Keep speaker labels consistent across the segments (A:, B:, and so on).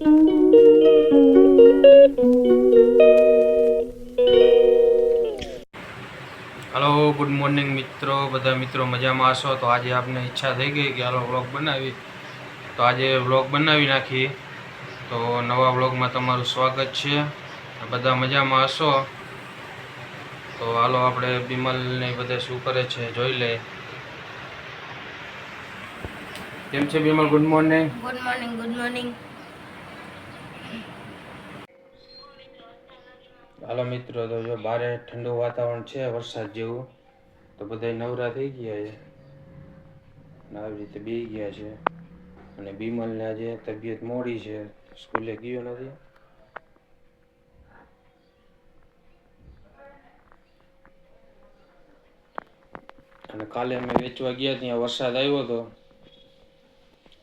A: Hello good morning મિત્રો. બધા મિત્રો મજામાં હશો? તો આજે આપને ઈચ્છા થઈ ગઈ કે હાલો વ્લોગ બનાવી. તો આજે વ્લોગ બનાવી નાખી તો નવા વ્લોગમાં તમારું સ્વાગત છે. બધા મજામાં હશો? તો હાલો આપણે બિમલને બધા શું કરે છે જોઈ લે કેમ છે Bimal? Good morning
B: good morning good morning
A: hello મિત્રો, તો જો બારે ઠંડુ વાતાવરણ છે, વરસાદ જેવું, તો બધા નવરા થઈ ગયા છે. આવી રીતે બે ગયા છે. અને બીમલને આજે તબિયત મોડી છે, સ્કૂલે ગયો નથી. અને કાલે અમે વેચવા ગયા ત્યાં વરસાદ આવ્યો હતો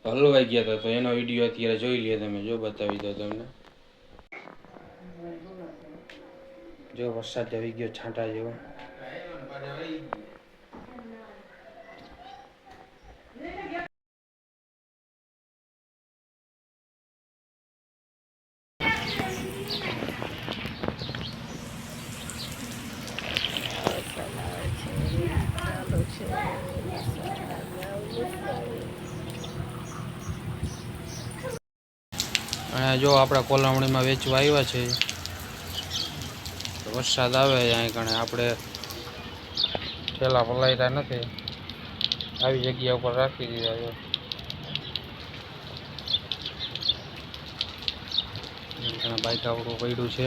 A: હલવાઈ ગયા હતા, તો એનો વીડિયો અત્યારે જોઈ લે તમે, જો બતાવી દો તમને. જો વરસાદ આવી ગયો છાંટા જેવો. અને જો આપણા કોલામણીમાં વેચવા આવ્યા છે વરસાદ આવે અહીં કણે આપણે ઠેલા પલાયતા નથી. આવી જગ્યા ઉપર રાખી દીધા છે. બાઈક આપણું પડ્યું છે.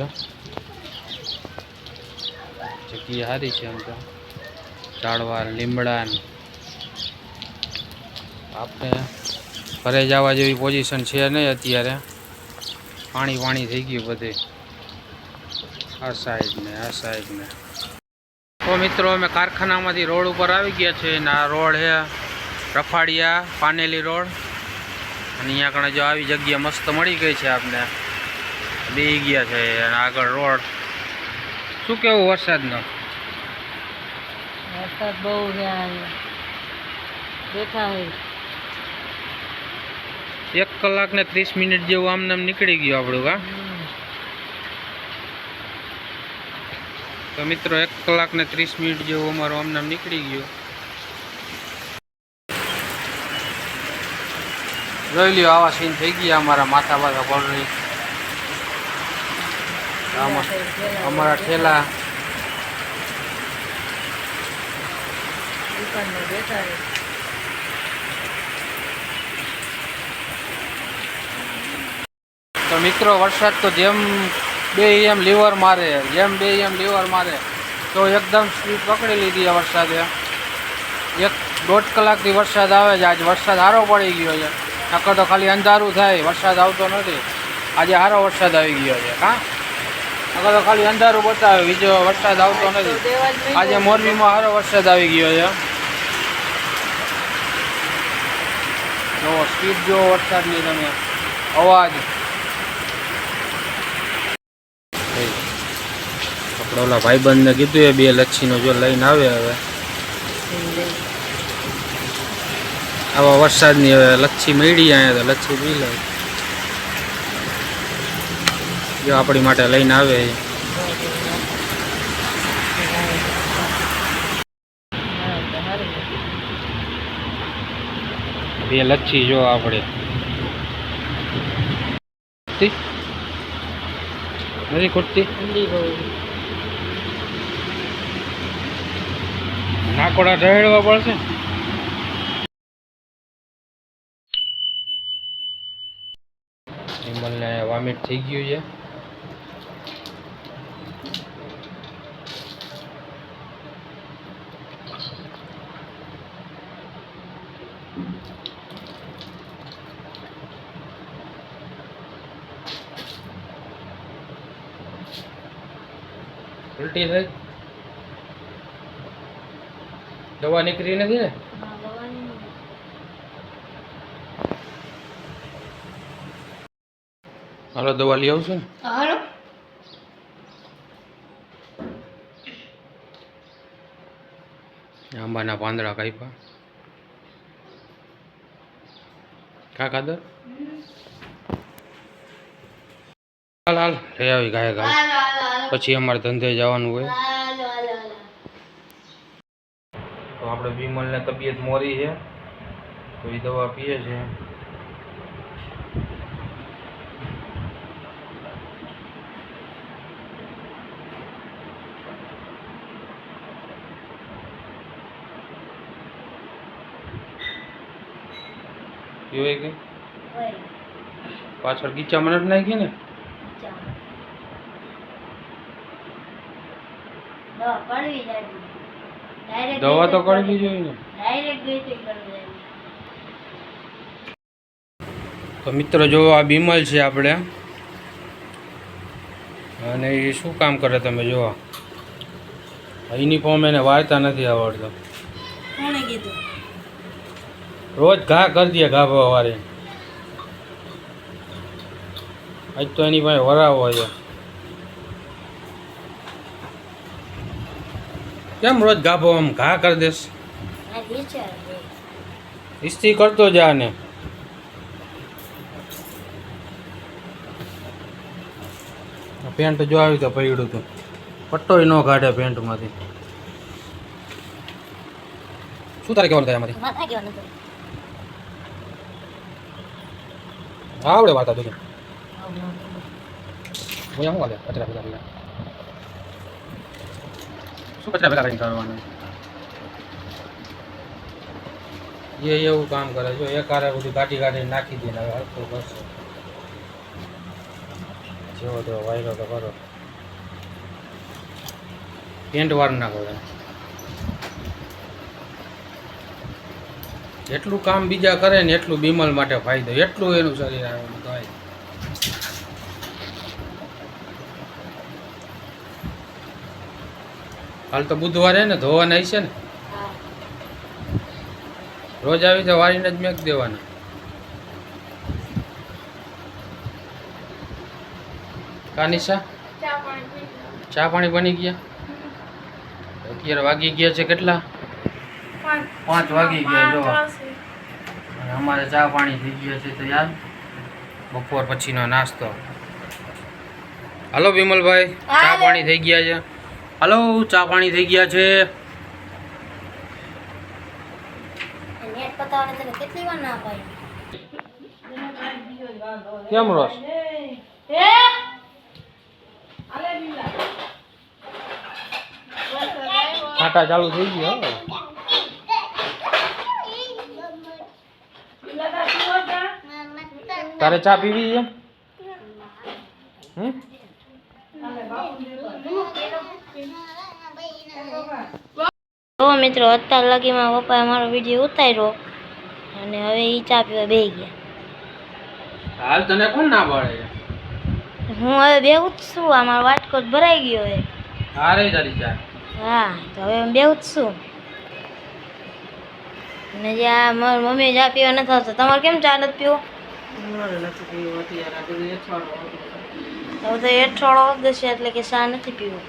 A: જગ્યા સારી છે એમ તો. ઝાડવા, લીમડા આપણે ઘરે જવા જેવી પોઝિશન છે નહીં અત્યારે. પાણી પાણી થઈ ગયું બધે. આ સાઈડને આ સાઈડને. તો મિત્રો અમે કારખાનામાંથી રોડ ઉપર આવી ગયા છે ને આ રોડ છે રફાડિયા પાનેલી રોડ. અને અહીંયા કણે જો આવી જગ્યા મસ્ત મળી ગઈ છે આપને. બે ગયા છે અને આગળ રોડ. શું કેવું વરસાદનો?
B: વરસાદ બહુ બેઠા
A: એક કલાક ને ત્રીસ મિનિટ જેવું આમને આમ નીકળી ગયું આપણું કા? તો મિત્રો એક કલાક ને ત્રીસ મિનિટ જેવો અમારો આમને નીકળી ગયો. જોઈ લ્યો આવા સીન થઈ ગયા અમારા માથા બાથા પલરી અમારા ઠેલા. તો મિત્રો વરસાદ તો જેમ બે એમ લીવર મારે જેમ બે એમ લીવર મારે. તો એકદમ સ્પીડ પકડી લીધી આ વરસાદે. એક દોઢ કલાકથી વરસાદ આવે છે. આજે વરસાદ સારો પડી ગયો છે. નકર તો ખાલી અંધારું થાય વરસાદ આવતો નથી. આજે સારો વરસાદ આવી ગયો છે હા? નકર તો ખાલી અંધારું બતાવે બીજો વરસાદ આવતો નથી. આજે મોરબીમાં સારો વરસાદ આવી ગયો છે. જો સ્પીડ જો વરસાદની તમે અવાજ આપણે ઓલા ભાઈબંધને કીધું એ બે લચ્છીનો જો લઈને આવે હવે. આવા વરસાદની હવે લચ્છી મળી અહીંયા તો લચ્છી પી લે. જો આપણી માટે લઈને આવે બે લચ્છી જો આપણે. નથી ખૂટતી? નાકોડા ઢળવા પડશે. વિમલને વોમિટ થઈ ગયું છે. ઉલટી થઈ? દવા નીકળી નથી ને? હાલો દવા લઈ આવશું ને?
B: હાલો.
A: આંબાના પાંદડા કાપ્યા. કા ખાધર હાલ હાલ લઈ આવી ગાય ગાય. પછી અમારે ધંધે જવાનું હોય. વિમલને તબિયત મોરી છે. તો એ દવા પીએ છે. પીવાય ગઈ પાછળ ગીચા નથી નાખી ને? દવા તો કરવી જોઈએ. ને
B: ડાયરેક્ટ ગઈ તો
A: મિત્રો જો આ બીમલ છે આપણે અને એ શું કામ કરે તમે જુઓ. યુનિફોર્મ એને વાર્તા નથી આવડતો. રોજ ઘા કરી દે ગાભા વારે આજ તો એની પાસે વરાવો છે. કેમ રોજ ગાભો આમ ઘા કરી
B: છે.
A: ઇસ્ત્રી કરતો જા ને. પેન્ટ જો આવી તો પડ્યું હતું. પટ્ટોય ન કાઢે પેન્ટમાંથી. શું તારે કહેવાનું થાય
B: હતું.
A: આવડે વાર્તા તું હું શું કચરા ભેગા ભેગા શું કચરા ભેગા કરીને કરવાનું? એ એવું કામ કરે જો એક હારે બધું કાઢી કાઢીને નાખી દે હવે હરખું કરશે. જેવો તેવો વાયરો તો કરો પેન્ટ વાર નાખો એને. જેટલું કામ બીજા કરે ને એટલું બીમલ માટે ફાયદો. એટલું એનું શરીર આવે કહેવાય. હાલ તો બુધવારે ને ધોવાના છે ને. રોજ આવી તો વારીને જ મેક દેવાના. કાનિશા ચા પાણી બની ગયા? અત્યારે વાગી ગયા છે કેટલા? પાંચ. વાગી ગયા જો અમારે ચા પાણી થઈ ગયા છે તૈયાર બપોર પછીનો નાસ્તો. હાલો વિમલભાઈ ચા પાણી થઈ ગયા છે. હાલો ચા પાણી થઈ ગયા છે.
B: નેટ પતાવવાને તને કેટલી વાર ના પાડી?
A: કેમ રસ? કાંટા ચાલુ થઈ ગયા હો. તારે ચા પીવી છે? હમ?
B: તો મિત્રો અત્યાર લગીમાં પપ્પાએ મારો વીડિયો ઉતાર્યો અને હવે એ ચા પીવા બે ગયા.
A: હાલ તને કોણ ના પાડે?
B: હું હવે બે જ છું આ મારો વાટકો ભરાઈ ગયો હે.
A: આ રહી તારી ચા.
B: હા તો હવે હું બેહું જ છું. અને જે આ મારી મમ્મી ચા પીવા નથી આવતો તમારે કેમ ચા નથી પીવો? હવે તો એઠવાડો દેશે એટલે કે ચા નથી પીવો.